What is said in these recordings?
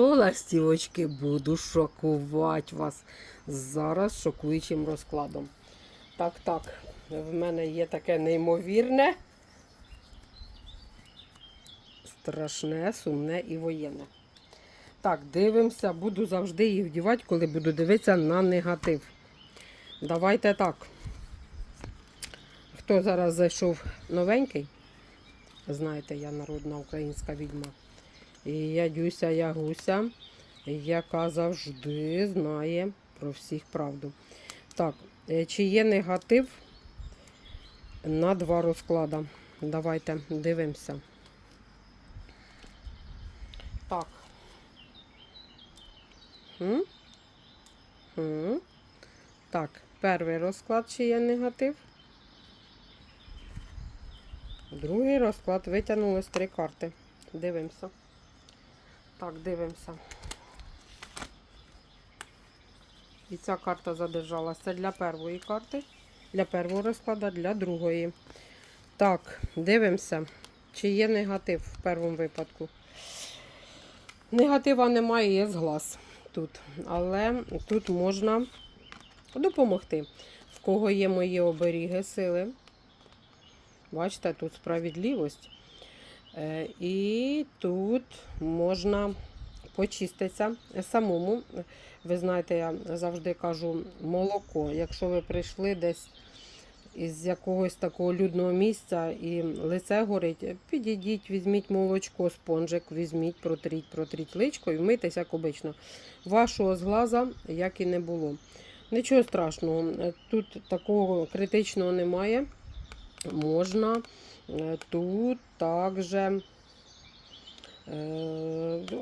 Ластівочки, буду шокувати вас зараз шокуючим розкладом. Так, так, в мене є таке неймовірне, страшне, сумне і воєнне. Так, дивимося, буду завжди їх вдівати, коли буду дивитися на негатив. Давайте так. Хто зараз зайшов новенький, знаєте, я народна українська відьма. І я Дюся Ягуся, яка завжди знає про всіх правду. Так, е, чи є негатив на два розклада? Давайте дивимося. Так. М? М? Так, перший розклад, чи є негатив. Другий розклад витягнулось три карти. Дивимося. Так, дивимося. І ця карта задержалася. Для першої карти, для першого розкладу, для другої. Так, дивимося, чи є негатив в першому випадку. Негатива немає, є зглаз тут. Але тут можна допомогти. В кого є мої оберіги сили. Бачите, тут справедливість. Е, І тут можна почиститися самому. Ви знаєте, я завжди кажу молоко. Якщо ви прийшли десь із якогось такого людного місця і лице горить, підійдіть, візьміть молочко, спонжик, візьміть, протріть, протріть личко і вмийтесь, як обично. Вашого зглаза як і не було. Нічого страшного, тут такого критичного немає. Можна Тут також е,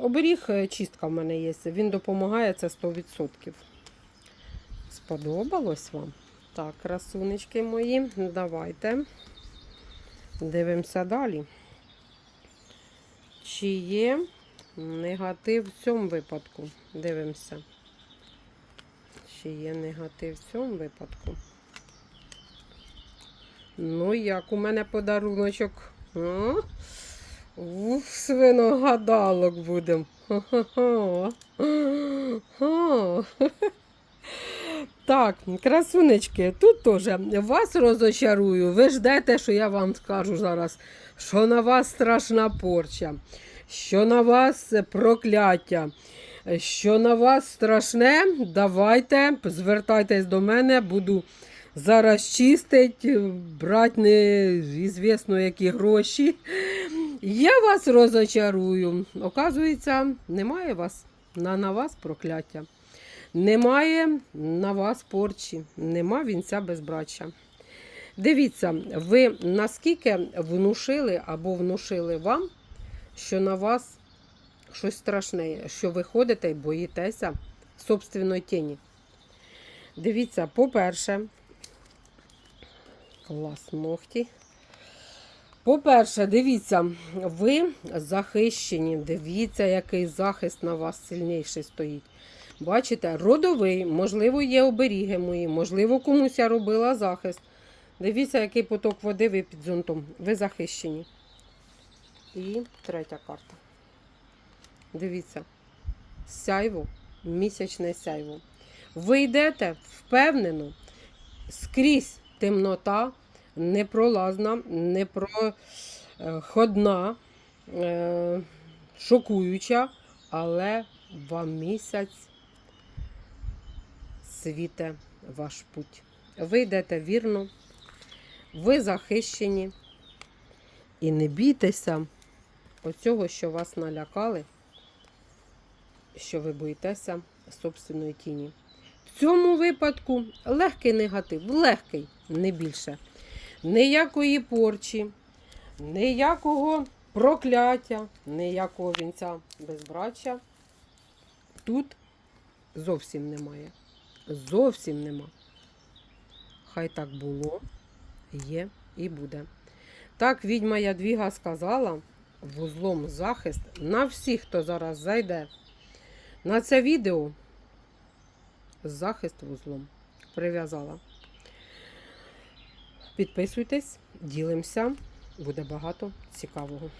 оберіг е, чистка в мене є. Він допомагає це 100%. Сподобалось вам? Так, красунечки мої, давайте дивимося далі. Чи є негатив в цьому випадку? Дивимося. Чи є негатив в цьому випадку? Ну, як у мене подаруночок. Ух, свиногадалок будемо. Так, красунечки, тут теж вас розочарую. Ви ждете, що я вам скажу зараз, що на вас страшна порча, що на вас прокляття, що на вас страшне. Давайте, звертайтесь до мене, буду зараз чистить, брати неізвісно які гроші. Я вас розочарую. Оказується, немає вас на, на вас прокляття. Немає на вас порчі, нема вінця безбраччя. Дивіться, ви наскільки внушили або внушили вам, що на вас щось страшне, що ви ходите і боїтеся собственної тіні. Дивіться, по-перше, Клас ногті. По-перше, дивіться, ви захищені. Дивіться, який захист на вас сильніший стоїть. Бачите, родовий, можливо, є оберіги мої, можливо, комусь я робила захист. Дивіться, який поток води ви під зонтом. Ви захищені. І третя карта. Дивіться, сяйво, місячне сяйво. Ви йдете впевнено, скрізь темнота непролазна, непроходна, е, шокуюча, але вам місяць світе ваш путь. Ви йдете вірно, ви захищені. І не бійтеся оцього, що вас налякали, що ви боїтеся собственної тіні. В цьому випадку легкий негатив, легкий, не більше. Ніякої порчі, ніякого прокляття, ніякого вінця безбраччя. Тут зовсім немає. Зовсім нема. Хай так було, є і буде. Так, відьма Ядвіга сказала вузлом захист на всіх, хто зараз зайде на це відео захист вузлом. Прив'язала. Підписуйтесь, ділимося, буде багато цікавого.